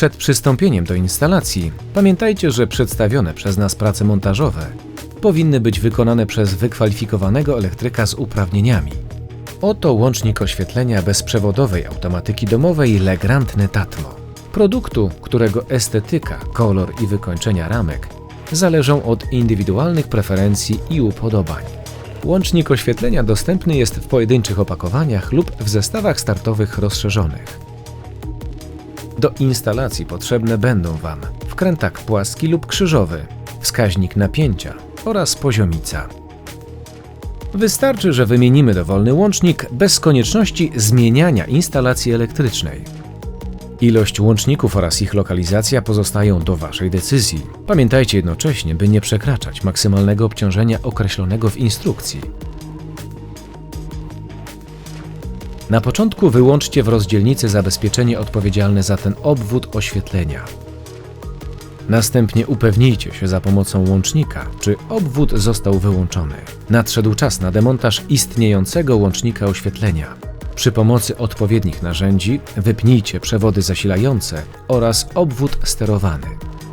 Przed przystąpieniem do instalacji pamiętajcie, że przedstawione przez nas prace montażowe powinny być wykonane przez wykwalifikowanego elektryka z uprawnieniami. Oto łącznik oświetlenia bezprzewodowej automatyki domowej Legrand Netatmo. Produktu, którego estetyka, kolor i wykończenia ramek zależą od indywidualnych preferencji i upodobań. Łącznik oświetlenia dostępny jest w pojedynczych opakowaniach lub w zestawach startowych rozszerzonych. Do instalacji potrzebne będą Wam wkrętak płaski lub krzyżowy, wskaźnik napięcia oraz poziomica. Wystarczy, że wymienimy dowolny łącznik bez konieczności zmieniania instalacji elektrycznej. Ilość łączników oraz ich lokalizacja pozostają do Waszej decyzji. Pamiętajcie jednocześnie, by nie przekraczać maksymalnego obciążenia określonego w instrukcji. Na początku wyłączcie w rozdzielnicy zabezpieczenie odpowiedzialne za ten obwód oświetlenia. Następnie upewnijcie się za pomocą łącznika, czy obwód został wyłączony. Nadszedł czas na demontaż istniejącego łącznika oświetlenia. Przy pomocy odpowiednich narzędzi wypnijcie przewody zasilające oraz obwód sterowany.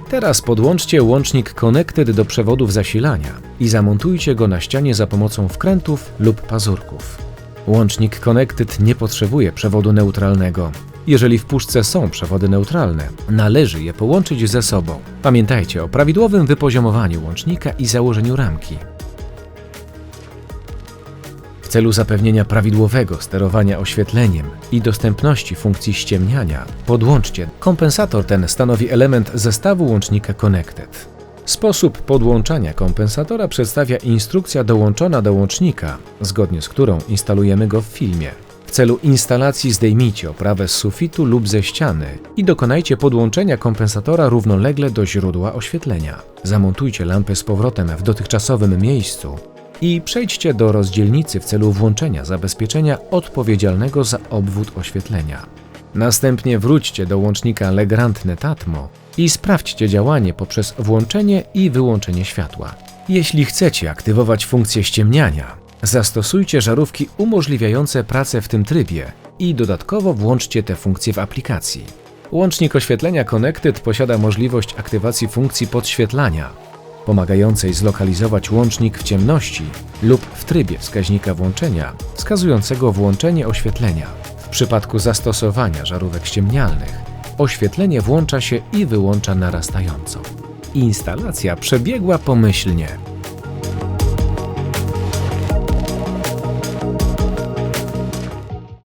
Teraz podłączcie łącznik Connected do przewodów zasilania i zamontujcie go na ścianie za pomocą wkrętów lub pazurków. Łącznik Connected nie potrzebuje przewodu neutralnego. Jeżeli w puszce są przewody neutralne, należy je połączyć ze sobą. Pamiętajcie o prawidłowym wypoziomowaniu łącznika i założeniu ramki. W celu zapewnienia prawidłowego sterowania oświetleniem i dostępności funkcji ściemniania, podłączcie. Kompensator ten stanowi element zestawu łącznika Connected. Sposób podłączania kompensatora przedstawia instrukcja dołączona do łącznika, zgodnie z którą instalujemy go w filmie. W celu instalacji zdejmijcie oprawę z sufitu lub ze ściany i dokonajcie podłączenia kompensatora równolegle do źródła oświetlenia. Zamontujcie lampę z powrotem w dotychczasowym miejscu i przejdźcie do rozdzielnicy w celu włączenia zabezpieczenia odpowiedzialnego za obwód oświetlenia. Następnie wróćcie do łącznika Legrand Netatmo i sprawdźcie działanie poprzez włączenie i wyłączenie światła. Jeśli chcecie aktywować funkcję ściemniania, zastosujcie żarówki umożliwiające pracę w tym trybie i dodatkowo włączcie te funkcje w aplikacji. Łącznik oświetlenia Connected posiada możliwość aktywacji funkcji podświetlania, pomagającej zlokalizować łącznik w ciemności lub w trybie wskaźnika włączenia, wskazującego włączenie oświetlenia. Przypadku zastosowania żarówek ściemnialnych, oświetlenie włącza się i wyłącza narastająco. Instalacja przebiegła pomyślnie.